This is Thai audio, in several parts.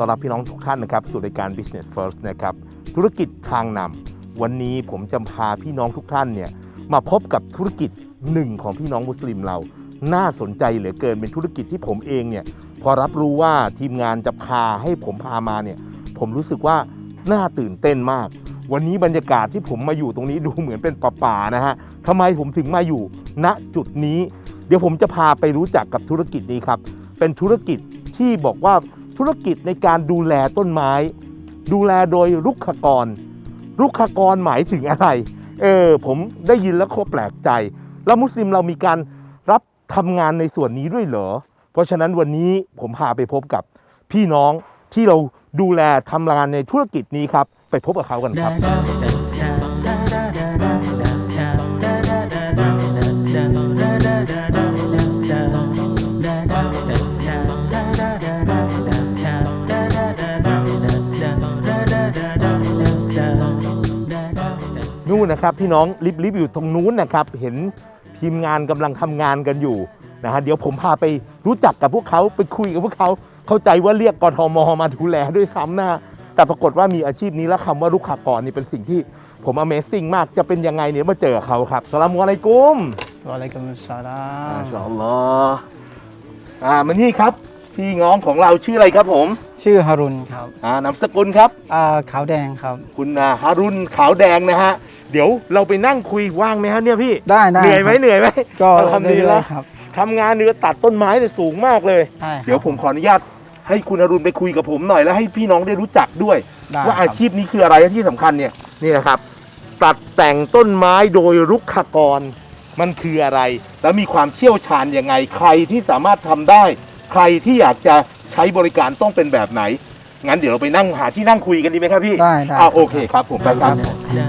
ต้อนรับพี่น้องทุกท่านนะครับสู่รายการ Business First นะครับธุรกิจทางนำวันนี้ผมจะพาพี่น้องทุกท่านเนี่ยมาพบกับธุรกิจหนึ่งของพี่น้องมุสลิมเรา น่าสนใจเหลือเกินเป็นธุรกิจที่ผมเองเนี่ยพอรับรู้ว่าทีมงานจะพาให้ผมพามาเนี่ยผมรู้สึกว่าน่าตื่นเต้นมาก วันนี้บรรยากาศที่ผมมาอยู่ตรงนี้ดูเหมือนเป็นป่าๆนะฮะทำไมผมถึงมาอยู่ณจุดนี้ เดี๋ยวผมจะพาไปรู้จักกับธุรกิจนี้ครับ เป็นธุรกิจที่บอกว่า ธุรกิจในการดูแลต้นไม้ ดูแลโดยรุกขกร รุกขกรหมายถึงอะไร เออ ผมได้ยินแล้วก็แปลกใจ แล้วมุสลิมเรามีการรับทำงานในส่วนนี้ด้วยเหรอ เพราะฉะนั้นวันนี้ผมพาไปพบกับพี่น้องที่เราดูแลทำงานในธุรกิจนี้ครับ ไปพบกับเขากันครับ นู่นนะครับ พี่น้องลิฟลิฟอยู่ตรงนู้นนะครับ เห็นทีมงานกำลังทำงานกันอยู่นะฮะเดี๋ยวผมพาไปรู้จักกับพวกเขาไปคุยกับพวกเขาเข้าใจว่าเรียกกทมมาดูแลด้วยซ้ำนะฮะแต่ปรากฏว่ามีอาชีพนี้และคำว่าลูกขากรนี่เป็นสิ่งที่ผม Amazing มากจะเป็นยังไงเนี่ยมาเจอเขาครับสลามุอะลัยกุม Waalaikumsalam. อัลลอฮ์อ่ามานี่ครับพี่น้องของเราชื่ออะไรครับผม ชื่อฮารุนครับอ่านามสกุลครับอ่าขาวแดงครับ คุณอ่าฮารุนขาวแดงนะฮะ เดี๋ยวเราไปนั่งคุยว่างไหมฮะเนี่ยพี่ได้ได้เหนื่อยไหมครับเหนื่อยไหมก็ทำดีเรื่แล้อวยๆครับทำงานเนื้อตัดต้นไม้เนี่ยสูงมากเลยใช่ครับเดี๋ยวผมขออนุญาตให้คุณอรุณไปคุยกับผมหน่อยแล้วให้พี่น้องได้รู้จักด้วยได้ว่าคอารับชีพนี้คืออะไรและที่สำคัญเนี่ยนี่นะครับ ตัดแต่งต้นไม้โดยรุกขกร มันคืออะไร แล้วมีความเชี่ยวชาญยังไง ใครที่สามารถทำได้ ใครที่อยากจะใช้บริการต้องเป็นแบบไหนงั้นเดี๋ยวเราไปนั่งหาที่นั่งคุยกันดีไหมครับพี่ได้ได้อ่าโอเคครับผมไปครับครับครับเดี๋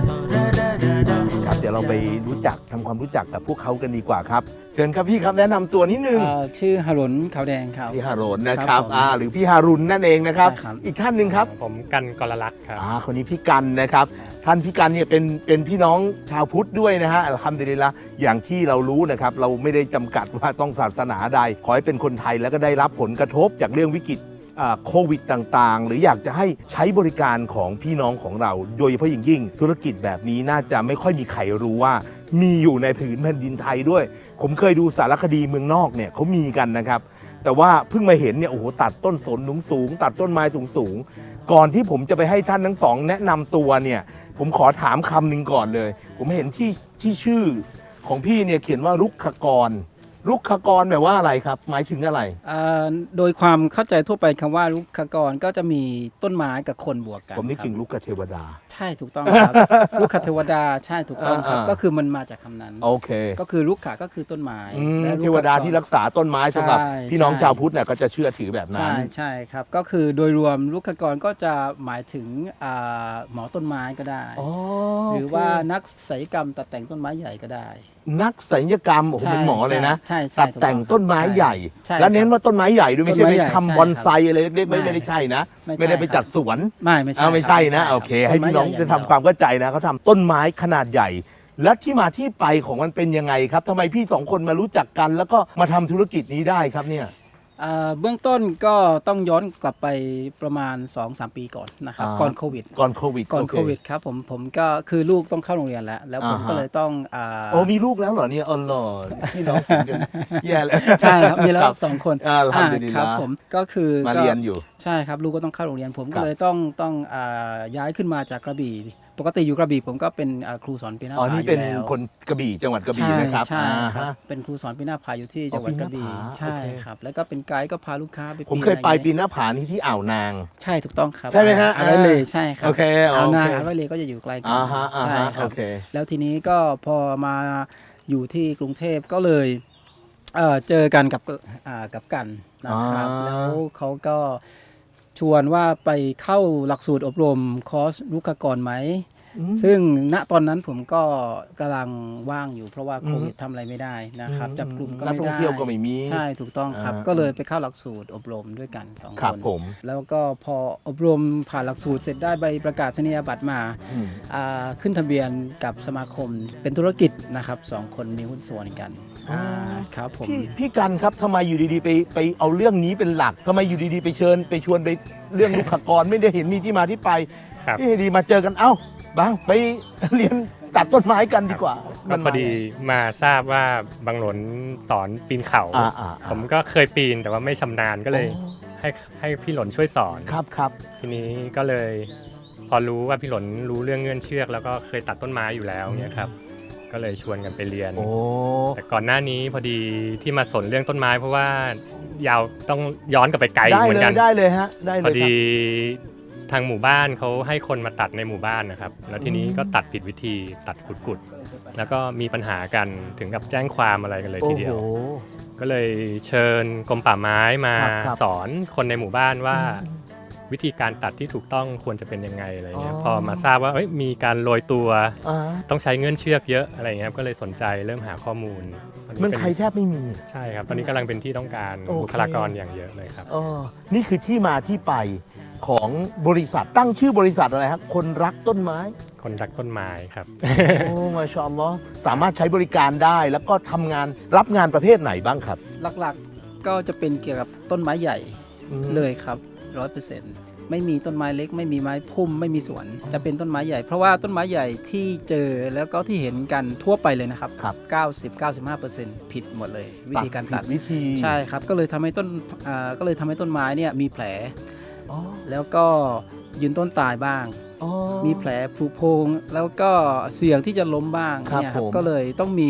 ยวเราไปรู้จักทำความรู้จักกับพวกเขากันดีกว่าครับ เชิญครับพี่ครับแนะนำตัวนิดนึงอ่าชื่อฮารุนขาวแดงครับพี่ฮารุนนะคครัรับบผมอ่าหรือพี่ฮารุนนั่นเองนะครับใช่ครับ อีกท่านหนึ่งครับ ผมกันกรลักษณ์ครับอ่าคนนี้พี่กันนะครับ ท่านพี่กันเนี่ยเป็นเป็นพี่น้องชาวพุทธด้วยนะฮะอัลฮัมดุลิลละอย่างที่เรารู้นะครับเราไม่ได้จำกัดว่าต้องศาสนาใด ขอให้เป็นคนไทยแล้วก็ได้รับผลกระทบจากเรื่องวิกฤตอ่า โควิดต่างๆ หรืออยากจะให้ใช้บริการของพี่น้องของเรา โดยเฉพาะอย่างยิ่งธุรกิจแบบนี้น่าจะไม่ค่อยมีใครรู้ว่า มีอยู่ในผืนแผ่นดินไทยด้วย ผมเคยดูสารคดีเมืองนอกเนี่ยเขามีกันนะครับ แต่ว่าเพิ่งมาเห็นเนี่ยโอ้โหตัดต้นสนสูงสูงตัดต้นไม้สูงสูงก่อนที่ผมจะไปให้ท่านทั้งสอง แนะนำตัวเนี่ยผมขอถามคำหนึ่งก่อนเลย ผมเห็นที่ที่ชื่อของพี่เนี่ยเขียนว่ารุกขกร รุกขกรแปลว่าอะไรครับ หมายถึงอะไรอ่าโดยความเข้าใจทั่วไปคำว่าลุกขกรก็จะมีต้นไม้กับคนบวกกันผมนึกครับถึงลูกกเทวดาใช่ถูกต้องครับลุกขเทวดาใช่ถูกต้องครับ อ่าๆ ก็คือมันมาจากคำนั้น โอเคก็คือลุกขะก็คือต้นไม้อืมและลุกขกรเทวดาที่รักษาต้นไม้สำหรับใช่พี่น้องใช่ ชาวพุทธเนี่ยก็จะเชื่อถือแบบนั้ใช่นใช่ครับ ก็คือโดยรวมลุกขกรก็จะหมายถึงอ่าหมอต้นไม้ก็ได้ อ๋อหรือว่านักศัลยกรรมตัดแต่งต้นไม้ใหญ่ก็ได้นักศัลยกรรมโอ้โหใช่เป็นหมอเลยนะใช่ใช่ตัดแต่งต้นไม้ใหญ่ ใช่แล้วเน้นว่าต้นไม้ใหญ่ด้วยไม่ใช่ต้นไปไม้ใหญ่ทำบอนไซอะไรเล็กๆไม่ไม่ไม่ได้ใช่นะ ไม่ใช่ไม่ได้ไปครับ จัดสวน ไม่ไม่ใช่อ้าวไม่ใช่นะรับโอเคให้ต้นไม้พี่น้องใหญ่จะย่ทำงดียวความเข้าใจนะเขาทำต้นไม้ขนาดใหญ่ และที่มาที่ไปของมันเป็นยังไงครับทำไมพี่สองคนมารู้จักกัน แล้วก็มาทำธุรกิจนี้ได้ครับเนี่ย เอ่อเบื้องต้นก็ต้องย้อนกลับไปประมาณ 2-3 ปีก่อนนะครับ อ่า ก่อนโควิด ก่อนโควิดก่อนโเโควิดครับผมผมก็คือลูกต้องเข้าโรงเรียนแล้ว แล้วผมอ่าฮะก็เลยต้องอ่าโอ้มีลูกแล้วเหรอเนี่ยอ๋อเหรอพี่น้องผมกันแย่เลยใช่ครับมีแล้วครับสองคนอ่าอัลฮัมดุลิลลาห์ ครับผมก็คือมาก็เรียนอยู่ ใช่ครับลูกก็ต้องเข้าโรงเรียน ผมครัก็บเลยต้องต้องอ่าย้ายขึ้นมาจากกระบี่ ปกติอยู่กระบี่ผมก็เป็นอ่าครูสอนปีหน้าอ๋อ ผานี่อเป็นยู่แล้วคนกระบี่จังหวัดกระบี่ใช่นะครับใช่อ่าครับฮะเป็นครูสอนปีหน้าผาอยู่ที่จังหวัดอ๋อปีกหน้าระบี่ผาใช่โอเค ครับ แล้วก็เป็นไกด์ก็พาลูกค้าไปผมนเคยไปอะรงี้ปีหน้าผานี้ที่อ่าวนาง ใช่ถูกต้องครับใช่ไหมฮะอ่าวไร่เลใช่ครัโอเคอ่าวโอนาเคอ่าวไร่เลก็จะอยู่ใกล้กัอ่าฮะอ่าใช่ฮะคโอรับ เค แล้วทีนี้ก็พอมาอยู่ที่กรุงเทพก็เลยเอ่อเจอกันกับอ่ากับกันนะครับ อ่าแล้วเขาก็ ชวนว่าไปเข้าหลักสูตรอบรมคอร์สลูกกรไหมอืม ซึ่งณตอนนั้นผมก็กำลังว่างอยู่เพราะว่าอืมโควิดทำอะไรไม่ได้นะครับ จับกลุ่มก็นักไม่ท่องได้เที่ยวก็ไม่มีใช่ถูกต้องครับ อ่า ก็เลยไปเข้าหลักสูตรอบรมด้วยกันสองครับคนผม แล้วก็พออบรมผ่านหลักสูตรเสร็จได้ใบประกาศนียบัตรมาอืม อ่าขึ้นทะเบียนกับสมาคมเป็นธุรกิจนะครับสองคนมีหุ้นส่วนกันอ๋ออ่าครับผม พี่พี่กันครับทำไมอยู่ดีๆไปไปเอาเรื่องนี้เป็นหลักทำไมอยู่ดีๆไปเชิญ ไปชวนไปเรื่องลูกขกรไม่ได้เห็นมีที่มาที่ไปครับ ที่ดีมาเจอกันเอ้า บังไปเรียนตัดต้นไม้กันดีกว่าก็พอดีมาทราบว่าบางหลนสอนปีนเขา อ่าอ่าอ่าผมก็เคยปีนแต่ว่าไม่ชำนาญก็เลยอ๋อให้ให้พี่หลนช่วยสอน ครับครับทีนี้ก็เลย พอรู้ว่าพี่หลนรู้เรื่องเงื่อนเชือก แล้วก็เคยตัดต้นไม้อยู่แล้วเนี่ยครับ ก็เลยชวนกันไปเรียน โอ้แต่ก่อนหน้านี้พอดีที่มาสนเรื่องต้นไม้เพราะว่ายาวต้องย้อนกลับไปไกลได้เหมือเลนกัยน ได้เลยฮะได้เลพอยครัดีบ ทางหมู่บ้านเขาให้คนมาตัดในหมู่บ้านนะครับ แล้วทีนี้อืมก็ตัดผิดวิธีตัดกุดๆแล้วก็มีปัญหากันถึงกับแจ้งความอะไรกันเลยทีโอ้เดีโหยว ก็เลยเชิญกรมป่าไม้มาครับครับสอนคนในหมู่บ้านว่า วิธีการตัดที่ถูกต้องควรจะเป็นยังไงอะไรเงี้ยอ๋อ พอมาทราบว่าเอ้ยมีการโรยตัวอ่าต้องใช้เงื่อนเชือกเยอะอะไรเงี้ยก็เลยสนใจเริ่มหาข้อมูลตอนนี้เมืองเป็นไทยแทบไม่มี ใช่ครับ ตอนนี้กำลังเป็นที่ต้องการโอเค บุคลากรอย่างเยอะเลยครับ เออนี่คือที่มาที่ไป ของบริษัทตั้งชื่อบริษัทอะไรครับคนรักต้นไม้ คนรักต้นไม้ครับ โอ้มาชาอัลลอฮ์สามารถใช้บริการได้แล้วก็ทำงานรับงานประเภทไหนบ้างครับ หลักๆก็จะเป็นเกี่ยวกับต้นไม้ใหญ่อืมเลยครับร้อยเปอร์เซ็นต์ไม่มีต้นไม้เล็ก ไม่มีไม้พุ่มไม่มีสวน จะเป็นต้นไม้ใหญ่ เพราะว่าต้นไม้ใหญ่ที่เจอแล้วก็ที่เห็นกันทั่วไปเลยนะครับครับ 90-95%ผิดหมดเลย วิธีการตัด ผิวิธี ใช่ครับ ก็เลยทำให้ต้นอ่าก็เลยทำให้ต้นไม้เนี่ยมีแผลอ๋อ แล้วก็ยืนต้นตายบ้างอ๋อมีแผลผุโพรงแล้วก็เสี่ยงที่จะล้มบ้างครับเนี่ยผมก็เลยต้องมี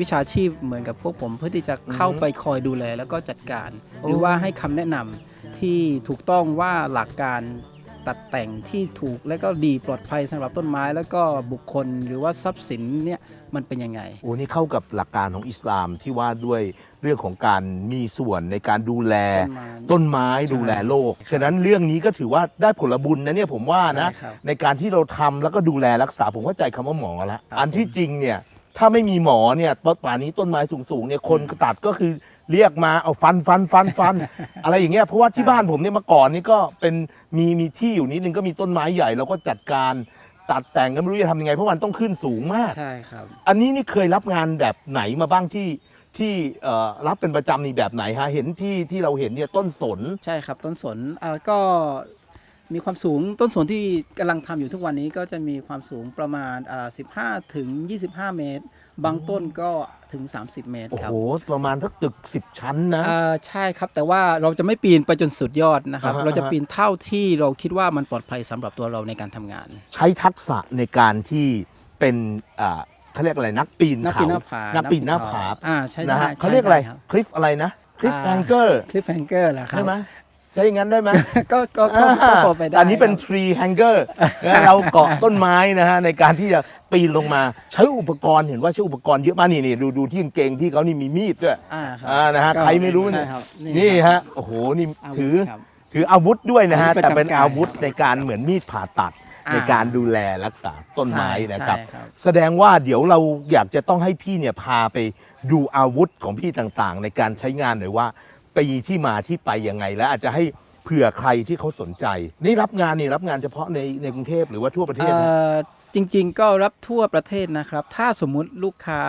วิชาชีพเหมือนกับพวกผม เพื่อที่จะเข้าอือฮึไปคอยดูแลแล้วก็จัดการโอ้หรือว่าให้คำแนะนำที่ถูกต้องว่าหลักการตัดแต่งที่ถูกและก็ดีปลอดภัยสำหรับต้นไม้ แล้วก็บุคคลหรือว่าทรัพย์สินเนี่ยมันเป็นยังไง โอ้นี่เข้ากับหลักการของอิสลามที่ว่าด้วย เรื่องของการมีส่วนในการดูแลต้นไม้ต้นไม้ดูแลโลก ฉะนั้นเรื่องนี้ก็ถือว่าได้ผลบุญนะเนี่ยผมว่านะ ใช่ครับ ในการที่เราทำแล้วก็ดูแลรักษาผมเข้าใจคำว่าหมอแล้วครับอันที่จริงเนี่ย ถ้าไม่มีหมอเนี่ยต้นป่านนี้ต้นไม้สูงๆเนี่ยคนตัดก็คือเรียกมาเอาฟันฟันฟันฟัน อะไรอย่างเงี้ยเพราะว่าที่บ้านผมเนี่ยเมื่อก่อนนี่ก็เป็นมีมีที่อยู่นิดนึงก็มีต้นไม้ใหญ่เราก็จัดการตัดแต่งก็ไม่รู้จะทำยังไงเพราะมันต้องขึ้นสูงมาก ใช่ครับ อันนี้นี่เคยรับงานแบบไหนมาบ้างที่ ที่เอ่อรับเป็นประจำนี่แบบไหนฮะเห็นที่ที่เราเห็นเนี่ยต้นสน ใช่ครับต้นสนอ่าก็มีความสูงต้นสนที่กำลังทำอยู่ทุกวันนี้ก็จะมีความสูงประมาณอ่า15 ถึง 25 เมตร บางต้นก็ถึง 30 เมตรโอ้ครับโห ประมาณสักตึกสิบชั้นนะ อ่าใช่ครับแต่ว่าเราจะไม่ปีนไปจนสุดยอดนะครับ อ่าฮะ เราจะปีนเท่าที่เราคิดว่ามันปลอดภัยสำหรับตัวเราในการทำงาน ใช้ทักษะในการที่เป็นอ่า เขาเรียกอะไรนักปีนนักเขาปีนหน้าผานักปีนหน้าผาอ่าใช่นะได้ฮะเขาเรียกอะไรครับคลิฟอะไรนะคลิฟอ่าแองเกอร์คลิปแฮงเกอร์เหรอครับ ใช่ไหมใช่อย่างนั้นได้ไหม ก็ก็ก็ก็พอไปได้อันนี้เป็น ครับทรีแฮงเกอร์เราเกาะต้นไม้นะฮะในการที่จะปีนลงมาใช้อุปกรณ์เห็นว่าใช้อุปกรณ์เยอะมากนี่นี่ดูดูที่กางเกงที่เขานี่มีมีดด้วยอ่าครับอ่านะฮะก็ใครไม่รู้เนี่ยใช่ครับนี่ครัฮะบโอ้โหนี่อาวุธถือ ครับ ถืออาวุธด้วยนะฮะ อาวุธประแต่จำเป็นกายอาวุธในการเหมือนมีดผ่าตัดอ่า ในการดูแลรักษาต้นไม้นะครับ ใช่ครับ แสดงว่าเดี๋ยวเราอยากจะต้องให้พี่เนี่ยพาไปดูอาวุธของพี่ต่างๆ ในการใช้งานหน่อยว่าปีที่มาที่ไปยังไง แล้วอาจจะให้เผื่อใครที่เขาสนใจ นี่รับงานนี่รับงานเฉพาะในในกรุงเทพหรือว่าทั่วประเทศ เอ่นะอจริงๆก็รับทั่วประเทศนะครับ ถ้าสมมุติลูกค้า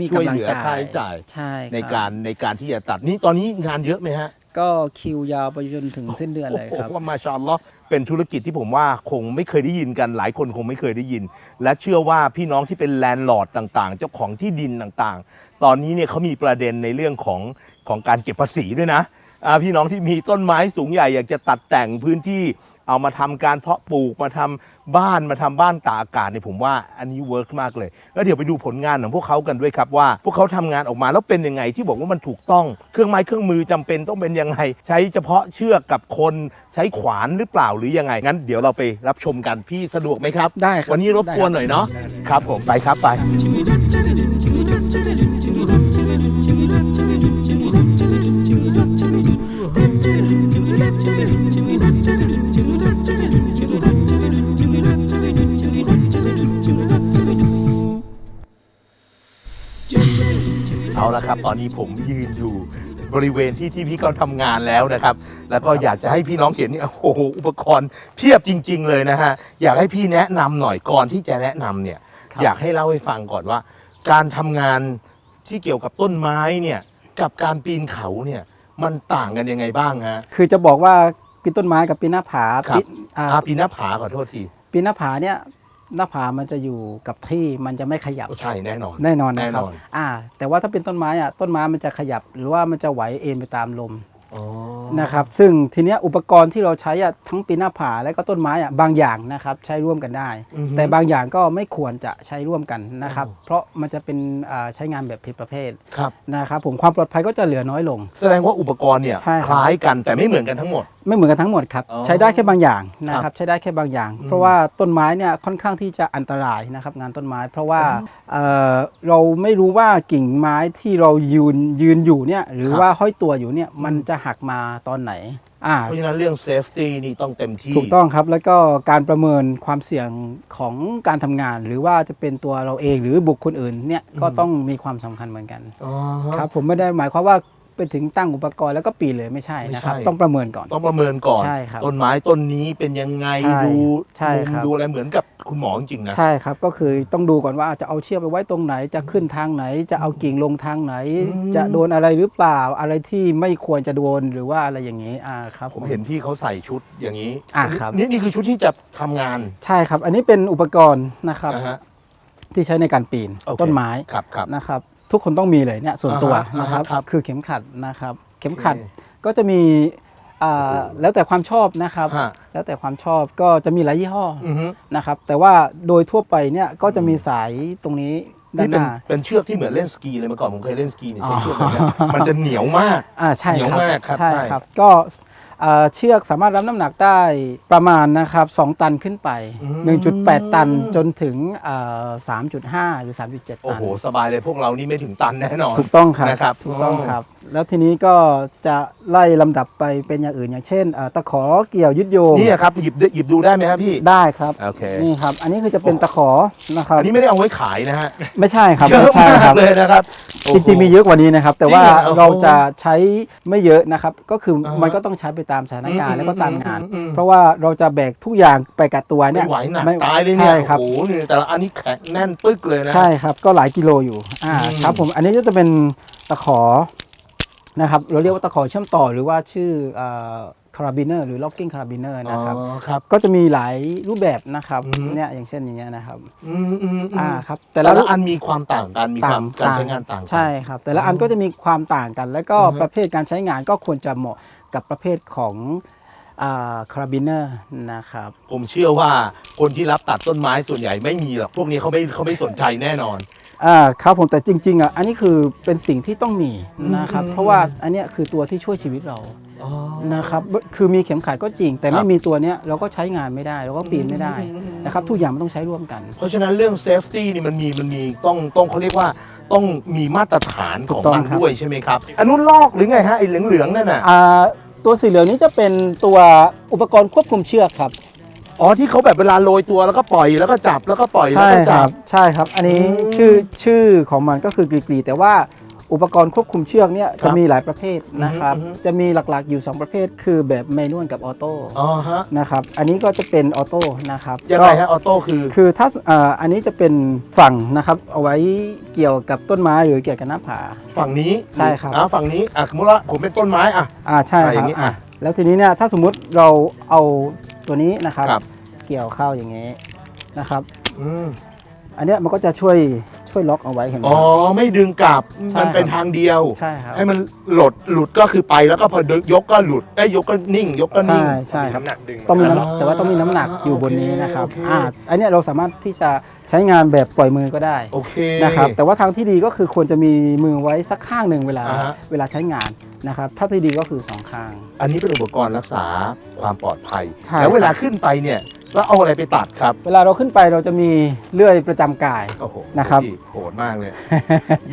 มีช่วยกำลัเหงลือจ่ายค่าใช้จ่าย ใช่คบในการในการที่จะตัดนี่ตอนนี้งานเยอะไหมฮะก็คิวยาวไปจนถึงสิ้นเดือนเลยครับ โอ้โหว่ามาชาอัลลอฮ์ เป็นธุรกิจที่ผมว่าคงไม่เคยได้ยินกันหลายคนคงไม่เคยได้ยิน และเชื่อว่าพี่น้องที่เป็นแลนด์ลอร์ดต่างๆ เจ้าของที่ดินต่างๆ ตอนนี้เนี่ยเขามีประเด็นในเรื่องของของการเก็บภาษีด้วยนะอ่าพี่น้องที่มีต้นไม้สูงใหญ่อยากจะตัดแต่งพื้นที่ เอามาทำการเพาะปลูกมาทำบ้านมาทำบ้านตากอากาศเนี่ยผมว่าอันนี้เวิร์กมากเลย แล้วเดี๋ยวไปดูผลงานของพวกเขากันด้วยครับว่า พวกเขาทำงานออกมาแล้วเป็นยังไงที่บอกว่ามันถูกต้อง เครื่องไม้เครื่องมือจำเป็นต้องเป็นยังไง ใช้เฉพาะเชือกกับคนใช้ขวานหรือเปล่าหรือยังไง งั้นเดี๋ยวเราไปรับชมกันพี่สะดวกไหมครับ ได้ครับวันนี้รบกวนได้ครับหน่อยเนาะครับผมไปครับไป เอาละครับ ตอนนี้ผมยืนอยู่บริเวณที่ที่พี่เขาทำงานแล้วนะครับ แล้วก็อยากจะให้พี่น้องเห็นเนี่ยโอ้โหอุปกรณ์เพียบจริง ๆ เลยนะฮะอยากให้พี่แนะนำหน่อยก่อนที่จะแนะนำเนี่ย ครับ อยากให้เล่าให้ฟังก่อนว่า การทำงานที่เกี่ยวกับต้นไม้เนี่ยกับการปีนเขาเนี่ยมันต่างกันยังไงบ้างฮะ คือจะบอกว่าปีนต้นไม้กับปีนหน้าผาครับ ปีนอ่าอาปีนหน้าผาขอโทษที ปีนหน้าผาเนี่ย หน้าผามันจะอยู่กับที่มันจะไม่ขยับใช่แน่นอน แน่นอนนะครับแน่นอน อ่า แต่ว่าถ้าเป็นต้นไม้อะต้นไม้มันจะขยับหรือว่ามันจะไหวเอ็นไปตามลมอ๋อนะครับ ซึ่งทีเนี้ยอุปกรณ์ที่เราใช้อะทั้งปีนหน้าผาและก็ต้นไม้อะบางอย่างนะครับใช้ร่วมกันได้ อือฮึ แต่บางอย่างก็ไม่ควรจะใช้ร่วมกันนะครับ อ๋อ เพราะมันจะเป็นอ่าใช้งานแบบผิดประเภทครับ นะครับผมความปลอดภัยก็จะเหลือน้อยลง แสดงว่าอุปกรณ์เนี่ยใช่ครับคล้ายกันแต่ไม่เหมือนกันทั้งหมด ไม่เหมือนกันทั้งหมดครับ อ๋อใช้ได้แค่บางอย่างนะคครัรับบใช้ได้แค่บางอย่างอืมเพราะว่าต้นไม้เนี่ยค่อนข้างที่จะอันตรายนะครับงานต้นไม้ เพราะว่าอ๋อเอ่อเราไม่รู้ว่ากิ่งไม้ที่เรายืนยืนอยู่เนี่ยหรือครับ ว่าห้อยตัวอยู่เนี่ยมันจะหักมาตอนไหนอ่า เพราะฉะนั้นเรื่องเซฟตี้นี่ต้องเต็มที่ ถูกต้องครับ แล้วก็การประเมินความเสี่ยงของการทำงาน หรือว่าจะเป็นตัวเราเองหรือบุคคลอื่นเนี่ยก็ต้องมีความสำคัญเหมือนกันอ๋อฮะ ครับผมไม่ได้หมายความว่า ไปถึงตั้งอุปกรณ์แล้วก็ปีนเลยไม่ใช่นะครับ ไม่ใช่ ต้องประเมินก่อน ต้องประเมินก่อน ใช่ครับต้นไม้ต้นนี้เป็นยังไงใช่ดูใช่มุมครับ ดูอะไรเหมือนกับคุณหมอจริงๆนะ ใช่ครับก็คือต้องดูก่อนว่าจะเอาเชือกไปไว้ตรงไหน จะขึ้นทางไหน จะเอากิ่งลงทางไหน อืม จะโดนอะไรหรือเปล่า อะไรที่ไม่ควรจะโดนหรือว่าอะไรอย่างนี้อ่าครับ ผมเห็นพี่เขาใส่ชุดอย่างนี้อะครับ นี่นี่คือชุดที่จะทำงานใช่ครับ อันนี้เป็นอุปกรณ์นะครับ นะฮะ ที่ใช้ในการปีนโอเค ต้นไม้ครับครับ นะครับ ทุกคนต้องมีเลยเนี่ยส่วนตัวอ่าฮะนะครับ อ่าฮะครับคือเข็มขัดนะครับ เข็มขัดโอเคก็จะมีอ่าแล้วแต่ความชอบนะครับ ฮะ แล้วแต่ความชอบก็จะมีหลายยี่ห้อออือฮึนะครับ แต่ว่าโดยทั่วไปเนี่ยก็จะมีสายตรงนี้ด้านี่นหเป็นน้า เป็นเชือกที่เหมือนเล่นสกีเลยเมื่อก่อนผมเคยเล่นสกีเนี่ยใช้อ๋อเชือกแบบเนี้ยมันจะเหนียวมาก อ่าใช่เหนียวครับมากครับใช่ใช่ ครับ ก็ เอ่อเชือกสามารถรับน้ำหนักได้ประมาณนะครับ 2 ตันขึ้นไป 1.8 ตันจนถึงเอ่อ3.5 หรือ 3.7 ตัน โอ้โห สบายเลยพวกเรานี่ไม่ถึงตันแน่นอน ถูกต้องครับนะครับถูกต้องอ๋อครับ แล้วทีนี้ก็จะไล่ลำดับไปเป็นอย่างอื่นอย่างเช่นเอ่อตะขอเกี่ยวยึดโยงนี่ครับหยิบหยิบดูได้ไหมครับพี่ได้ครับโอเคนี่ครับ อันนี้คือจะเป็นตะขอนะครับอันนี้ไม่ได้เอาไว้ขายนะฮะไม่ใช่ครับเยอะไม่ใช่มาครักบเลยนะครับจริงๆมีเยอะกว่านี้นะครับ แต่ว่าจริงเหรอเราจะใช้ไม่เยอะนะครับ ก็คืออาฮะมันก็ต้องใช้ไปตามสถานการอืมณ์แล้วก็ตามงานอืมอืมเพราะว่าเราจะแบกทุกอย่างไปกับตัวเนี่ไม่ยไหวหนักไม่ตายเลยเนี่ยใช่ครับโอ้โหนี่แต่ละอันนี้แข็งแน่นปึ๊กเลยนะใช่ครับ ก็หลายกิโลอยู่อ่าอืมครับผมอันนี้ก็จะเป็นตะขอนะครับเราเรียกว่าตะขอเชื่อมต่อหรือว่าชื่อคาราบิเนอร์หรือ locking carabiner อ๋อนะครับครับก็จะมีหลายรูปแบบนะครับอืมเนี่ยอย่างเช่นอย่างเงี้ยนะครับอืมอืมอืมอ่าครับแต่แต่ละละอันมีความต่างกันมีความการใช้งานต่างกันใช่ครับ แต่ละอันก็จะมีความต่างกัน แล้วก็อือฮึประเภทการใช้งานก็ควรจะเหมาะ กับประเภทของคาราบิเนอร์นะครับ ผมเชื่อว่าคนที่รับตัดต้นไม้ส่วนใหญ่ไม่มีหรอกพวกนี้เขาไม่เขาไม่สนใจแน่นอนอ่าครับผมแต่จริงๆอะอันนี้คือเป็นสิ่งที่ต้องมีนะครับอืมเพราะว่าอันเนี้ยคือตัวที่ช่วยชีวิตเรานะครับคือมีเข็มขัดก็จริง แต่ครัไม่บมีตัวเนี้ยเราก็ใช้งานไม่ได้เราก็ปีนไม่ได้นะครับทุกอย่างมันต้องใช้ร่วมกัน เพราะฉะนั้นเรื่องเซฟตี้นี่มันมีมันมีต้องต้องเขาเรียกว่า ต้องมีมาตรฐานของถูกต้องมันครับด้วยใช่ไหมครับอันนู้นลอกหรือไงฮะไอ้เหลืองๆนั่นน่ะอ่าตัวสีเหลืองนี้จะเป็นตัวอุปกรณ์ควบคุมเชือกครับอ๋อที่เขาแบบเวลาโรยตัวแล้วก็ปล่อยแล้วก็จับแล้วก็ปล่อยแล้วใช่ก็คจัรับบใช่ครับ อันนี้อืมชื่อชื่อของมันก็คือกรีกรีแต่ว่า อุปกรณ์ควบคุมเชือกเนี่ยครัจะบมีหลายประเภทนะครับอือฮึจะมีหลักๆอยู่ 2 ประเภท คือแบบเมนวลกับออโต้อ๋อฮะนะครับอันนี้ก็จะเป็นออโต้นะครับยังไงฮะออโต้คือ คือถ้าอ่าอันนี้จะเป็นฝั่งนะครับเอาไว้เกี่ยวกับต้นไม้หรือเกี่ยวกับหน้าผาฝั่งนี้ใช่ครับอ่าฝั่งนี้อะสมมติว่าผมเป็นต้นไม้อะอ่าใช่อะไรอคย่ารับงนี้อะอะแล้วทีนี้เนี่ยถ้าสมมุติเราเอาตัวนี้นะครับครับเกี่ยวเข้าอย่างนี้นะครับอืมอันเนี้ยมันก็จะช่วย ช่วยล็อกเอาไว้เห็นไหมอ๋อครับ ไม่ดึงกลับใช่มันเป็นครับ ทางเดียว ใช่ครับ ให้มันหลดหลุดก็คือไปแล้วก็พอดึงยกก็หลุดได้ยยกก็นิ่ง ยกก็นิ่ง ใช่ใช่ครับ น้ำหนักดึงต้องมีอ่าน้ำแต่ว่าต้องมีน้ำหนักอยู่บนนี้นะครับโอเค อ่าอันเนี้ยเราสามารถที่จะใช้งานแบบปล่อยมือก็ได้โอเค นะครับ แต่ว่าทางที่ดีก็คือควรจะมีมือไว้สักข้างหนึ่งเวลาอ่าฮะ เวลาใช้งานนะครับ ถ้าที่ดีก็คือสองข้าง อันนี้เป็นอุปกรณ์รักษาความปลอดภัย ใช่ แล้วเวลาขึ้นไปเนี่ย แล้วเอาอะไรไปตัดครับเวลาเราขึ้นไปเราจะมีเลื่อยประจำกาย โอ้โหนะครับ พี่โหดมากเลย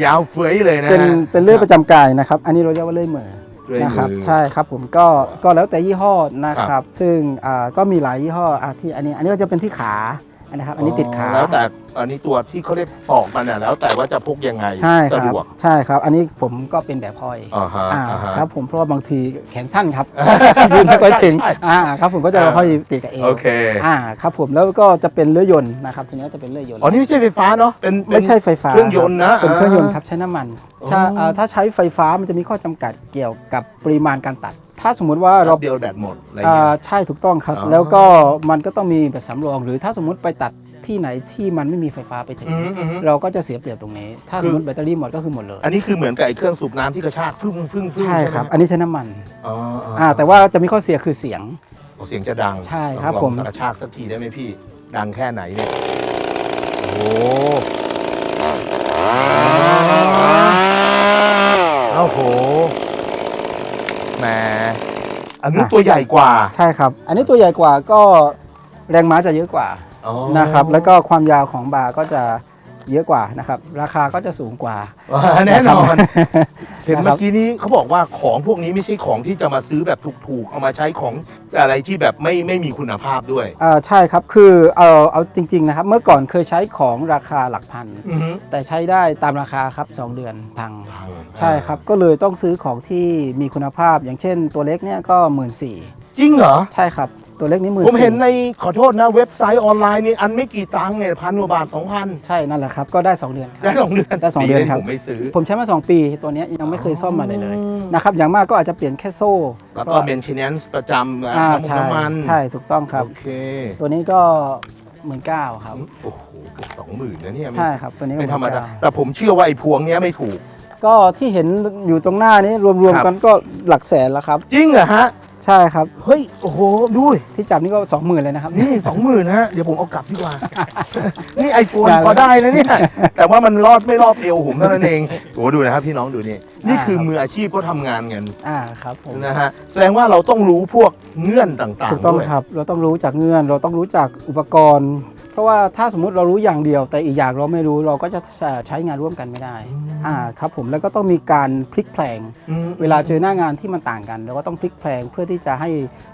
ยาวเฟ้ยเลยนะเป็นฮะเป็นเลื่อยประจำกายนะครับ อันนี้เราเรียกว่าเลื่อยเหมือเลื่อยนะครับมือใช่ครับผมก็ก็แล้วแต่ยี่ห้อนะคครัรับ บ ซึ่งอ่าก็มีหลายยี่ห้ออะที่อันนี้อันนี้ก็จะเป็นที่ขานะครับ อันนี้ติดขา แล้วแต่ อันนี้ตัวที่เขาเรียกปอกมันน่ะแล้ว แต่ว่าจะพกยังไงใช่คสะรับดวก ใช่ครับ อันนี้ผมก็เป็นแบบห้อยอ่าฮะอ่าอ่าฮะครับผมเพราะว่าบางทีแขนสั้นครับ ยืนไม่ค่อยถึงใช่อ่าครับผมก็จะอ่าห้อยติดกับเอวโอเคอ่าครับผมแล้วก็จะเป็นเรือยนต์นะครับทีนี้ก็จะเป็นเรือยนต์ อ๋อนี่ไม่ใช่ไฟฟ้าเนาะเป็นเป็น ไม่ใช่ไฟฟ้าเครื่องยนต์นะครับเป็นเครื่องยนต์อ่าครับใช้น้ำมันอ๋อถ้าอ่าถ้าใช้ไฟฟ้ามันจะมีข้อจำกัดเกี่ยวกับปริมาณการตัด ถ้าสมมุติว่าเราเดียวแบตหมดอะไรอ่าเงี้ยใช่ถูกต้องครับ อ๋อ แล้วก็มันก็ต้องมีแบบสำรอง หรือถ้าสมมุติไปตัด ที่ไหนที่มันไม่มีไฟฟ้าไปถึง อืมอืม เราก็จะเสียเปรียบตรงนี้ ถ้าคืสอมมติแบตเตอรี่หมดก็คือหมดเลยอันนี้คือเหมือนกับไอ้เครื่องสูบน้ำที่กระชากฟึ่งฟึ่งฟึ่งใช่ครับไหมอันนี้ใช้น้ำมันอ๋ออ๋ออ่าแต่ว่าจะมีข้อเสียคือเสียง เสียงจะดังใช่ครับลองผม กระชากสักทีได้ไหมพี่ ดังแค่ไหนเนี่ยโอ้โอ้โหแหมอันนี้ตัวใหญ่กว่า ใช่ครับ อันนี้ตัวใหญ่กว่าก็แรงม้าจะเยอะกว่า อ๋อ นะครับ แล้วก็ความยาวของบาร์ก็จะเยอะกว่านะครับ ราคาก็จะสูงกว่าแน่นอนเห็นนะคเมื่รัอบกี้นี้เขาบอกว่าของพวกนี้ไม่ใช่ของที่จะมาซื้อแบบถูกๆเอามาใช้ของอะไรที่แบบไม่ไม่มีคุณภาพด้วย อ่าใช่ครับ คือเอาเอาจริงๆนะครับ เมื่อก่อนเคยใช้ของราคาหลักพัน อือฮึแต่ใช้ได้ตามราคาครับ 2 เดือนพังพังใช่ครับ ก็เลยต้องซื้อของที่มีคุณภาพ อย่างเช่นตัวเล็กเนี่ยก็หมื่นสี่จริงเหรอ ใช่ครับ ตัวเล็กนี้หมื่นผมเห็นในขอโทษนะเว็บไซต์ออนไลน์นี่อันไม่กี่ตังค์เนี่ยพันกว่าบาทสองพันใช่นั่นแหละครับก็ได้ 2 เดือนครับได้สองเดือนได้สองเดือนครับ ผมไม่ซื้อ ผมใช้มา 2 ปีตัวเนี้ยยังไม่เคยซ่อมมาเลยเลยอ๋อนะครับอย่างมากก็อาจจะเปลี่ยนแค่โซ่แล้วก็ maintenance ประจำนะอ่าน้ำมันใช่น้ำมันใช่ถูกต้องครับ โอเคตัวนี้ก็หมื่นเก้าครับ โอ้โหเกือบสองหมื่นนะเนี่ยใช่ครับตัวนี้ก็ไม่ธรรมดา19,000 แต่ผมเชื่อว่าไอ้พวงเนี้ยไม่ถูก ก็ที่เห็นอยู่ตรงหน้านี้รวมครับ ๆกันก็หลักแสนแล้วครับ จริงเหรอฮะ ใช่ครับ เฮ้ย โอ้โห ดูดิที่จับนี่ก็สองหมื่นเลยนะครับ นี่สองหมื่นฮะ เดี๋ยวผมเอากลับดีกว่า นี่ไอโฟนได้พอได้นะเนี่ย แต่ว่ามันรอดไม่รอดเอวผมเท่านั้นเองโอ้ดูนะครับพี่น้องดูนี่ นี่คือมืออาชีพก็ทำงานกันอ่าครับผมนะฮะ แสดงว่าเราต้องรู้พวกเงื่อนต่างๆถูกต้องด้วย ครับ เราต้องรู้จากเงื่อน เราต้องรู้จากอุปกรณ์ เพราะว่าถ้าสมมุติเรารู้อย่างเดียว แต่อีกอย่างเราไม่รู้เราก็จะใช้งานร่วมกันไม่ได้อ่าครับผมแล้วก็ต้องมีการพลิกแพลงอืมเวลาเจอหน้างานที่มันต่างกันเราก็ต้องพลิกแพลงเพื่อที่จะให้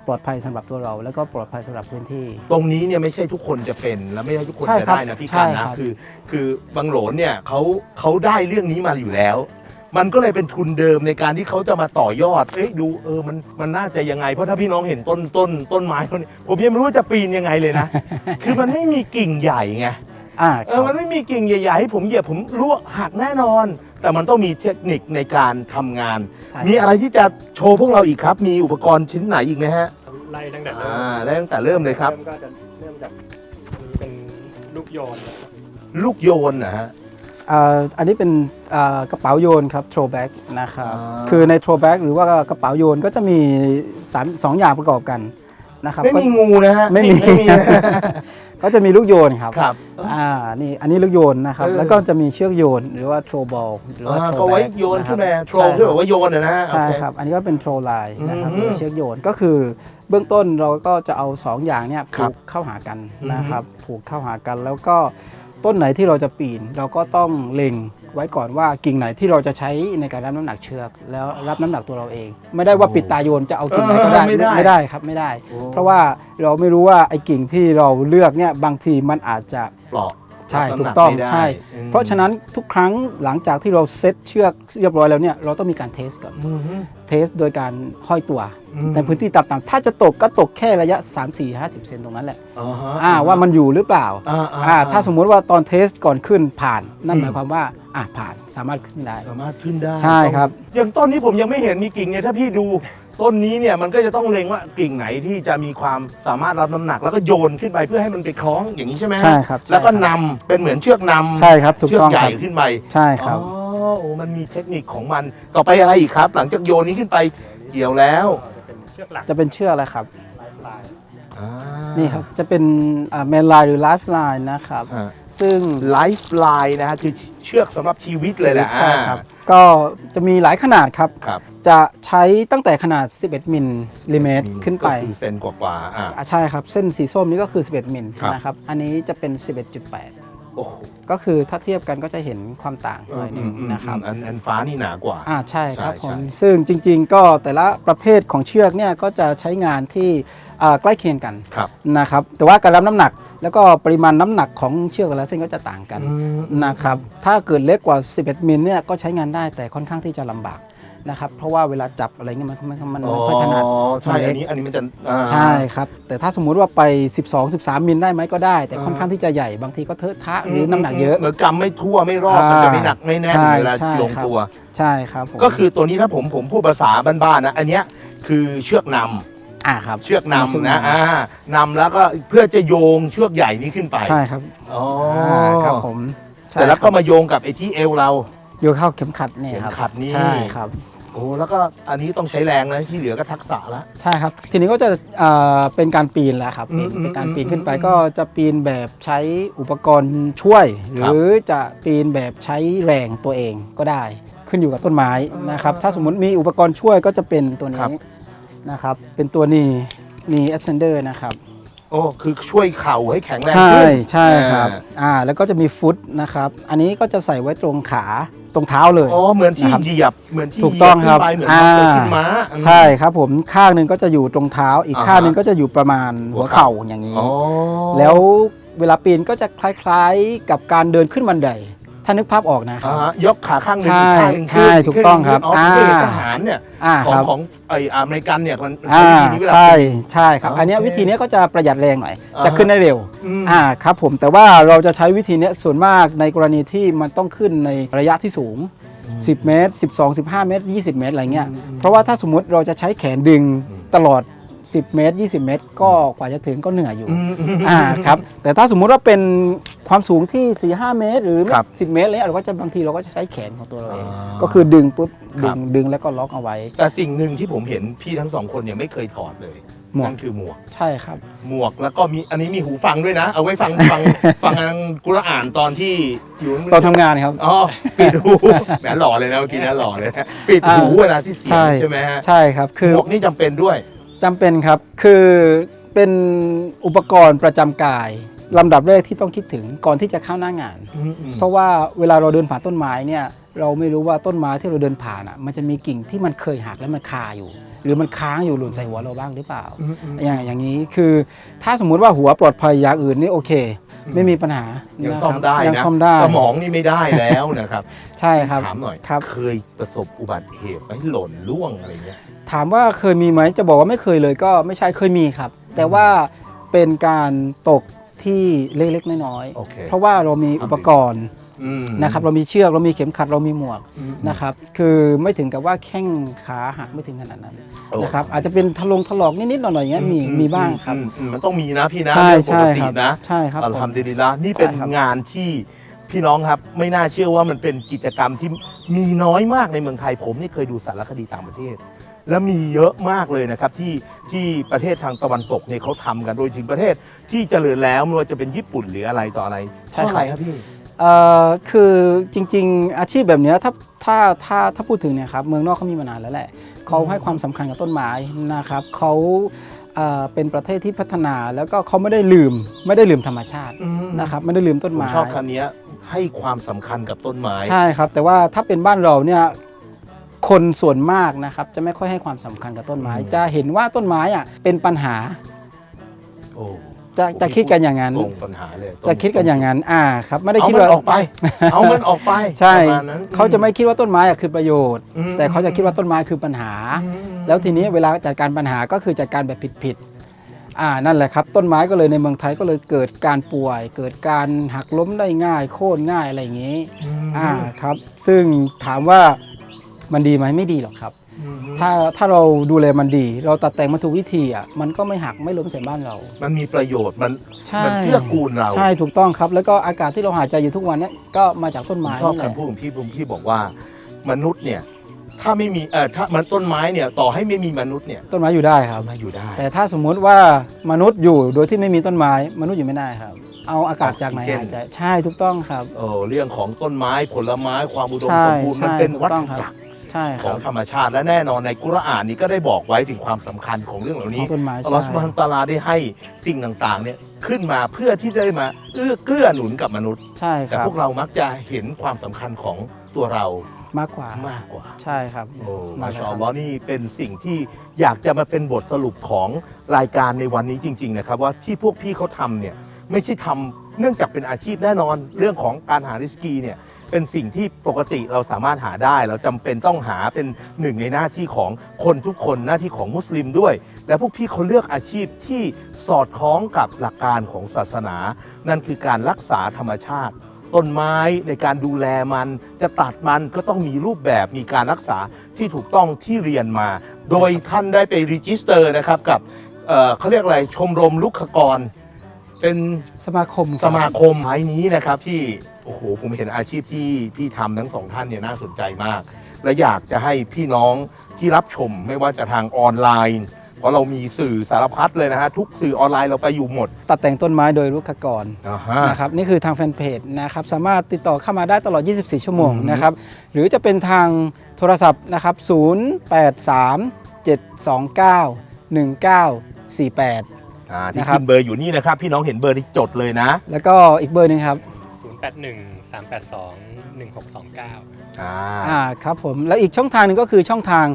ปลอดภัยสำหรับตัวเรา แล้วก็ปลอดภัยสำหรับพื้นที่ ตรงนี้เนี่ยไม่ใช่ทุกคนจะเป็นและไม่ใช่ทุกคนใช่จะครับได้นะพี่ใช่กันครันะบคือ คือบางโหลนเนี่ยเขาเขาได้เรื่องนี้มาอยู่แล้ว มันก็เลยเป็นทุนเดิมในการที่เขาจะมาต่อยอด เอ้ยดูเออมันมันน่าจะยังไง เพราะถ้าพี่น้องเห็นต้นต้นต้นไม้ต้นนี้ผมยังไม่รู้ว่าจะปีนยังไงเลยนะ คือมันไม่มีกิ่งใหญ่ไง อ่าเอคอรับมันไม่มีกิ่งใหญ่ๆให้ผมเหยียบผมรู้ว่าหักแน่นอน แต่มันต้องมีเทคนิคในการทำงาน ใช่ มีอะไรที่จะโชว์พวกเราอีกครับ มีอุปกรณ์ชิ้นไหนอีกไหมฮะไล่ตั้งแต่เริ่อ่ามได้ตั้งแต่เริ่มเลยครับ เริ่มก็จะเริ่มจากเป็นลูกโยนนะครับลูกโยนนะฮะ อ่าอันนี้เป็นอ่ากระเป๋าโยนครับ throwback นะครับอ่าคือใน throwback หรือว่ากระเป๋าโยนก็จะมีสามสองอย่างประกอบกันนะครับไม่ก็มีงูนะฮะไม่มีไม่มีนะก็จะมีลูกโยนครับครับอ่านี่อันนี้ลูกโยนนะครับเออแล้วก็จะมีเชือกโยนหรือว่า throw ball หรือว่าอ่า throw ก็ไว้ bag โยนขึ้นมาะโทรที่แบบว่าโยนนะนะฮะใช่โอเครับอันนี้ก็เป็น throw line นะครับอืมหรือเชือกโยนก็คือเบื้องต้นเราก็จะเอา 2 อย่างเนี่ยครัผูบกเข้าหากันอืมนะครับผูกเข้าหากันแล้วก็ ต้นไหนที่เราจะปีน เราก็ต้องเล็งไว้ก่อนว่ากิ่งไหนที่เราจะใช้ในการรับน้ำหนักเชือก แล้วรับน้ำหนักตัวเราเอง ไม่ได้ว่าปิดตาโยนจะเอากิ่งไหนก็ได้เออไม่ได้ ไม่ได้ครับไม่ได้โอ้เพราะว่าเราไม่รู้ว่าไอ้กิ่งที่เราเลือกเนี่ยบางทีมันอาจจะปลอก ใช่รับถูน้ำหนักต้องไม่ได้ใช่อืมเพราะฉะนั้นทุกครั้งหลังจากที่เราเซตเชือกเรียบร้อยแล้วเนี่ยเราต้องมีการเทสก่อนอืมฮึเทสโดยการห้อยตัวอืมในพื้นที่ต่ำๆถ้าจะตกก็ตกแค่ระยะ 3 4 50 เซนตรงนั้นแหละอ่าฮะอ่าว่ามันอยู่หรือเปล่าอ่าอ่า ถ้าสมมุติว่าตอนเทสก่อนขึ้นผ่าน นั่นอืมหมายความว่าอ่าผ่านสามารถขึ้นได้สามารถขึ้นได้ใช่ครับอย่างต้นนี้ผมยังไม่เห็นมีกิ่งเนี่ยถ้าพี่ดู ต้นนี้เนี่ยมันก็จะต้องเล็งว่ากิ่งไหนที่จะมีความสามารถรับน้ำหนัก แล้วก็โยนขึ้นไปเพื่อให้มันไปคล้องอย่างนี้ใช่ไหมฮะใช่ครับแล้วก็ใช่นำครับเป็นเหมือนเชือกนำใช่ครับถูกเชือกต้องใหคญ่รับขึ้นไปใช่ครับ อ๋อโอ้มันมีเทคนิคของมันต่อไปอะไรอีกครับ หลังจากโยนนี้ขึ้นไปเกี่ยวแล้วเป็นเชือกหลักจะเป็นเชือกอะไรครับลายอ่านี่ครับจะเป็นเมนไลน์หรือไลฟ์ไลน์นะครับฮะซึ่ง ไลฟ์ไลน์นะฮะคือเชือกสำหรับชีวิตเลยแหละใช่ครับ ก็จะมีหลายขนาดครับ ครับ จะใช้ตั้งแต่ขนาด 11มิลลิเมตรขึ้นไป ก็คือเซนกว่าๆอ่าอะใช่ครับ เส้นสีส้มนี่ก็คือ 11 มิลครับ นะครับ อันนี้จะเป็น 11.8 โอ้โหก็คือถ้าเทียบกันก็จะเห็นความต่างหน่อยหนึงนะครับ อันอันฟ้านี่หนากว่า อ่าใช่ครับใช่ผม ใช่ ซึ่งจริงๆ ก็แต่ละประเภทของเชือกเนี่ยก็จะใช้งานที่อ่าใกล้เคียงกันครับนะครับ แต่ว่าการรับน้ำหนักแล้วก็ปริมาณน้ำหนักของเชือกแต่ละเส้นก็จะต่างกันอืมนะครับ ถ้าเกิดเล็กกว่า 11 มิลเนี่ยก็ใช้งานได้แต่ค่อนข้างที่จะลำบาก นะครับเพราะว่าเวลาจับอะไรเงี้ยมันมันมันอ๋อไม่ค่อยถนัดใช่มันเล็อักนนี้อันนี้มันจะอ่าใช่ครับ แต่ถ้าสมมุติว่าไป 12 13 มิลได้ไหมก็ได้ แต่ค่อนข้างที่จะใหญ่บางทีก็เทอะทะหรือน้ำหนักเยอะเหมือนกำไม่ทั่วไม่รอบอ่ามัมันจะไม่หนักไม่แน่นใช่เวลาใช่ลงครับตัวใช่ครับผมก็คือตัวนี้ถ้าผมผมพูดภาษาบ้านๆนะอันเนี้ยคือเชือกนำอ่าครับเชือกนำนะอ่านำแล้วก็เพื่อจะโยงเชือกใหญ่นี้ขึ้นไปใช่ครับอ๋ออ่าครับผมเสร็จแล้วก็มาโยงกับไอ้ที่เอวเราโยกเข้าเข็มขัดเนี่ยครับเข็มขัดนี่ใช่ครับ โอ้แล้วก็อันนี้ต้องใช้แรงนะที่เหลือก็ทักษะละ ใช่ครับ ทีนี้ก็จะอ่าเป็นการปีนแล้วครับอืมเป็นเป็นการปีนอืมขึ้นไปอืมก็จะปีนแบบใช้อุปกรณ์ช่วย หครับรือจะปีนแบบใช้แรงตัวเองก็ได้ ขึ้นอยู่กับต้นไม้นะครับ ถ้าสมมุติมีอุปกรณ์ช่วยก็จะเป็นตัวครันี้บ นะครับ เป็นตัวนี้นี่เอเซนเดอร์นะครับ โอ้คือช่วยเข่าให้แข็งแรงใช่ขึ้น ใช่ครับอ่าอ่าแล้วก็จะมีฟุตนะครับ อันนี้ก็จะใส่ไว้ตรงขา ตรงเท้าเลย อ๋อเหมือนที่นะครับเหยียบเหมือนที่ถูกต้องครับเหยียขึ้นไปเหมือนเราเดินขึ้นม้า ใช่ครับผมข้างหนึ่งก็จะอยู่ตรงเท้า อีกอ่าฮะข้างหนึ่งก็จะอยู่ประมาณหัหัววเข่า เข่าอย่างนี้ อ๋อแล้วเวลาปีนก็จะคล้ายๆกับการเดินขึ้นบันได ถ้านึกภาพออกนะคอ่ารับฮะยกขาข้างหนึ่งใช่อีกข้างหนึ่งใช่ขึ้นถูกต้องครับอ๋อผมเคยเห็นอ่า ทหารเนี่ยอ่าของครับของไออเมริกันเนี่ยมันอ่าใช้วิธีนี้เวลา ใช่ปีนใช่ครับโอเคอันเนี้ยวิธีเนี้ยก็จะประหยัดแรงหน่อย อ่า จะขึ้นได้เร็วอืม อ่าครับผมแต่ว่าเราจะใช้วิธีเนี้ยส่วนมากในกรณีที่มันต้องขึ้นในระยะที่สูง 10 เมตร 12 15 เมตร 20 เมตรอะไรเงี้ยอืมเพราะว่าถ้าสมมุติเราจะใช้แขนดึงอืม ตลอด 10 เมตร 20 เมตร ก็กว่าจะถึงก็เหนื่อยอยู่อืมม อ่าครับแต่ถ้าสมมุติว่าเป็น ความสูงที่4 5เมตร หรือครับ10เมตรเลยเราก็จะบางทีเราก็จะใช้แขนของตัวเราเองอ่าก็คือดึงปุ๊บครัดึบ งดึงแล้วก็ล็อกเอาไว้ แต่สิ่งหนึ่งที่ผมเห็นพี่ทั้งสองคนยังไม่เคยถอดเลยหมวก นั่นคือหมวก ใช่ครับ หมวกแล้วก็มีอันนี้มีหูฟังด้วยนะ เอาไว้ฟังฟัง ฟังงานกุรอานตอนที่อยู่ตอนทำงานครับ อ๋อปิดหูแหมหล่อเลยนะเมื่อกี้นะหล่อเลยนะปิดหูเวลาที่เสียงใช่ใช่ไหมฮะใช่ครับคือหมวกนี่จำเป็นด้วย จำเป็นครับ คือเป็นอุปกรณ์ประจำกาย ลำดับแรกที่ต้องคิดถึงก่อนที่จะเข้าหน้างาน เพราะว่าเวลาเราเดินผ่านต้นไม้เนี่ยเราไม่รู้ว่าต้นไม้ที่เราเดินผ่านอะมันจะมีกิ่งที่มันเคยหักแล้วมันคาอยู่ หรือมันค้างอยู่หล่นใส่หัวเราบ้างหรือเปล่า อย่างอย่างนี้คือถ้าสมมุติว่าหัวปลอดภัยอย่างอื่นนี่โอเคอืมไม่มีปัญหายัยังซ่อมได้ยังนะซ่อมได้สมองนี่ไม่ได้แล้วนะครับ ใช่ครับถามหน่อยครับเคยประสบอุบัติเหตุไหมหล่นล่วงอะไรเงี้ยถามว่าเคยมีไหมจะบอกว่าไม่เคยเลยก็ไม่ใช่เคยมีครับ แต่ว่าเป็นการตก ที่เล็กๆน้อยโอเค ๆเพราะว่าเรามีอุปกรณ์อืม นะครับเรามีเชือกเรามีเข็มขัดเรามีหมวกอืมนะครับคือไม่ถึงกับว่าแข้งขาหักไม่ถึงขนาดนั้นโอ้ นะครับอาจจะเป็นทะลงถลอกนิดๆหน่อยๆอย่างเงี้ยมีอืมีบ้างครับ อืมอืมมันต้องมีนะพี่นะใช่เรื่องปใช่กติครับนะ ใช่ครับอัลผมฮัมดุลิลละนี่เป็นใช่ครับ งานที่พี่น้องครับไม่น่าเชื่อว่ามันเป็นกิจกรรมที่มีน้อยมากในเมืองไทยผมนี่เคยดูสารคดีต่างประเทศ แล้วมีเยอะมากเลยนะครับที่ที่ประเทศทางตะวันตกเนี่ยเขาทำกันโดยถึงประเทศ ที่เจริญแล้วไม่ว่าจะเป็นญี่ปุ่นหรืออะไรต่ออะไรใช่เพราะครับอะไรครับพี่ เอ่อคือจริงๆ อาชีพแบบเนี้ยถ้าถ้าถ้าถ้าพูดถึงเนี่ยครับเมืองนอกเขามีมานานแล้วแหละเขาให้ความสำคัญกับต้นไม้นะครับเขาเอ่อเป็นประเทศที่พัฒนาแล้วก็เขาไม่ได้ลืมไม่ได้ลืมธรรมชาตินะครับไม่ได้ลืมต้นผมไม้ ชอบคำนี้ให้ความสำคัญกับต้นไม้ ใช่ครับ แต่ว่าถ้าเป็นบ้านเราเนี่ยคนส่วนมากนะครับ จะไม่ค่อยให้ความสำคัญกับต้นไม้ อืม จะเห็นว่าต้นไม้อะเป็นปัญหา โอ้ จะจะคิดกันอย่างนั้น ตรงปัญหาเลยจะคิดกันอย่างนั้น อ่าครับ ไม่ได้เอาคิดมันว่าออกไป เอามันออกไปใช่ประมาณนั้นเขาจะไม่คิดว่าต้นไม้อะคือประโยชน์ อืมแต่เขาจะคิดว่าต้นไม้คือปัญหา อืม แล้วทีนี้เวลาจัดการปัญหาก็คือจัดการแบบผิดๆอ่านั่นแหละครับ ต้นไม้ก็เลยในเมืองไทยก็เลยเกิดการป่วย เกิดการหักล้มได้ง่าย โค่นง่ายอะไรอย่างนี้ ม อ่าครับ ซึ่งถามว่า มันดีไหมไม่ดีหรอกครับ ถ้าถ้าเราดูแลมันดี เราตัดแต่งมาถูกวิธีอะมันก็ไม่หักไม่ล้มใส่บ้านเรา มันมีประโยชน์มันใช่มันเกื้อกูลเราใช่ถูกต้องครับ แล้วก็อากาศที่เราหายใจอยู่ทุกวันเนี้ยก็มาจากต้นผมไม้ชอบนี่แหละ คำพูดของพี่ผมพี่บอกว่ามนุษย์เนี่ย ถ้าไม่มีเออถ้ามันต้นไม้เนี่ยต่อให้ไม่มีมนุษย์เนี่ยต้นไม้อยู่ได้ครับต้นไม้อยู่ได้แต่ถ้าสมมุติว่ามนุษย์อยู่โดยที่ไม่มีต้นไม้ มนุษย์อยู่ไม่ได้ครับ เอาอากาศจากไหนออกซิเจนหายใจใช่ถูกต้องครับ เออเรื่องของต้นไม้ผลไม้ความอุดมใช่สมบูรณ์มันใช่เป็นถูกวัฏต้องครับ จักร ใช่คขอรังบธรรมชาติและแน่นอนในกุรอานนี้ก็ได้บอกไว้ถึงความสำคัญของเรื่องเหล่าขนี้องต้นไม้อัลใช่ลอฮฺสุบฮานะฮูวะตะอาลาได้ให้สิ่งต่างๆเนี่ยขึ้นมาเพื่อที่จะได้มาเอื้อเกื้อหนุนกับมนุษย์ ใช่คแต่รับพวกเรามักจะเห็นความสำคัญของตัวเรามากกว่ามากกว่า ใช่ครับโอ้มามากเลยชาคอัรับลลอฮ์นี่เป็นสิ่งที่อยากจะมาเป็นบทสรุปของรายการในวันนี้จริง ๆ นะครับ ว่าที่พวกพี่เขาทำเนี่ยไม่ใช่ทำเนื่องจากเป็นอาชีพแน่นอนเรื่องของการหาริสกีเนี่ย เป็นสิ่งที่ปกติเราสามารถหาได้ เราจำเป็นต้องหาเป็นหนึ่งในหน้าที่ของคนทุกคนหน้าที่ของมุสลิมด้วย และพวกพี่เขาเลือกอาชีพที่สอดคล้องกับหลักการของศาสนา นั่นคือการรักษาธรรมชาติต้นไม้ในการดูแลมัน จะตัดมันก็ต้องมีรูปแบบมีการรักษาที่ถูกต้องที่เรียนมา โดยท่านได้ไปรีจิสเตอร์นะครับกับเอ่อเขาเรียกอะไรชมรมลุกขกร เป็นสมาคมรับสมาคมไม้นี้นะครับที่โอ้โหผมเห็นอาชีพที่พี่ทำทั้งสองท่านเนี่ยน่าสนใจมาก และอยากจะให้พี่น้องที่รับชมไม่ว่าจะทางออนไลน์ เพราะเรามีสื่อสารพัดเลยนะฮะทุกสื่อออนไลน์เราไปอยู่หมดตัดแต่งต้นไม้โดยรุกขกรอ่าฮะ นะครับนี่คือทางแฟนเพจนะครับสามารถติดต่อเข้ามาได้ตลอด 24 ชั่วโมงอืม นะครับหรือจะเป็นทางโทรศัพท์นะครับ 0837291948 อ่าที่นะครับ ขึ้นเบอร์อยู่นี่นะครับ พี่น้องเห็นเบอร์ที่จดเลยนะ แล้วก็อีกเบอร์หนึงครับ 081 382 1629 อ่า อ่าครับผมแล้วอีกช่องทางหนึ่งก็คือช่องทาง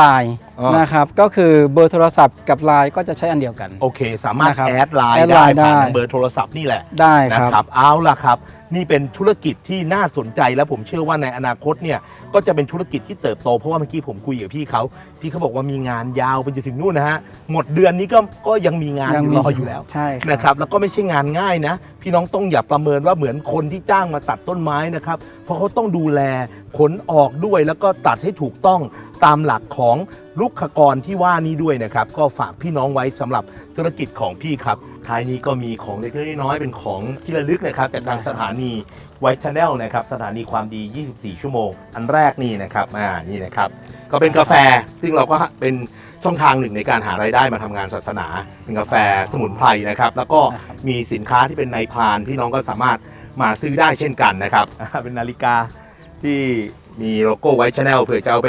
Line อ๋อ นะครับก็คือเบอร์โทรศัพท์กับ Line ก็จะใช้อันเดียวกัน โอเค สามารถนะครับแอดไลแอน์ดไลได้น์ได้ ผ่านทางเบอร์โทรศัพท์นี่แหละได้คนะรับครับ เอาล่ะครับ นี่เป็นธุรกิจที่น่าสนใจและผมเชื่อว่าในอนาคตเนี่ยก็จะเป็นธุรกิจที่เติบโตเพราะว่าเมื่อกี้ผมคุยกับพี่เขาพี่เขาบอกว่ามีงานยาวไปจนถึงนู่นนะฮะหมดเดือนนี้ก็ก็ยังมีงานอยู่รออยู่แล้วใช่ครับ นะครับแล้วก็ไม่ใช่งานง่ายนะ พี่น้องต้องอย่าประเมินว่าเหมือนคนที่จ้างมาตัดต้นไม้นะครับ เพราะเขาต้องดูแลขนออกด้วยแล้วก็ตัดให้ถูกต้องตามหลักของลุกขกรที่ว่านี้ด้วยนะครับ ก็ฝากพี่น้องไว้สำหรับธุรกิจของพี่ครับ ท้ายนี้ก็มีของเล็กๆน้อยๆเป็นของที่ระลึกนะครับจากทางสถานีไวท์ชาแนลนะครับสถานีความดี 24 ชั่วโมง อันแรกนี่นะครับอ่านี่นะครับ ก็เป็นกาแฟซึ่งเราก็เป็นช่องทางหนึ่งในการหารายได้มาทำงานศาสนา เป็นกาแฟสมุนไพรนะครับ แล้วก็มีสินค้าที่เป็นในพรานพี่น้องก็สามารถมาซื้อได้เช่นกันนะครับอ่าเป็นนาฬิกาที่มีโลโก้ไว้ชาแนลเผื่อจะเอาไป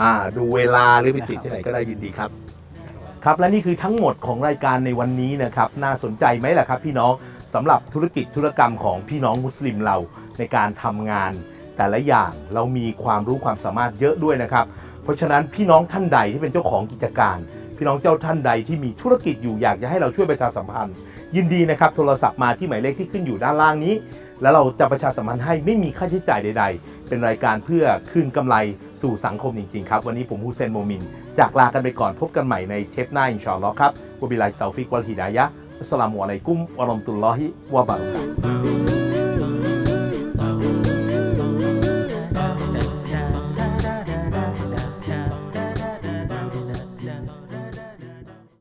อ่าดูเวลาหรือไปติดที่ไหนก็ได้ยินดีครับ ครับและนี่คือทั้งหมดของรายการในวันนี้นะครับน่าสนใจไหมล่ะครับพี่น้องสำหรับธุรกิจธุรกรรมของพี่น้องมุสลิมเราในการทำงาน แต่ละอย่างเรามีความรู้ความสามารถเยอะด้วยนะครับ เพราะฉะนั้นพี่น้องท่านใดที่เป็นเจ้าของกิจการ พี่น้องเจ้าท่านใดที่มีธุรกิจอยู่อยากจะให้เราช่วยประชาสัมพันธ์ ยินดีนะครับโทรศัพท์มาที่หมายเลขที่ขึ้นอยู่ด้านล่างนี้ แล้วเราจะประชาสัมพันธ์ให้ไม่มีค่าใช้จ่ายใด ๆ เป็นรายการเพื่อคืนกำไร สู่สังคมจริง ๆ ครับ วันนี้ผมฮูเซนโมมิน จากลากันไปก่อนพบกันใหม่ในเทปหน้า อินชาอัลลอฮ์ครับวบิลลาฮิตาฟิกวัลฮิดายะอัสสลามุอะลัยกุมวะเรอมตุลลอฮิวะบารุกาตุฮ์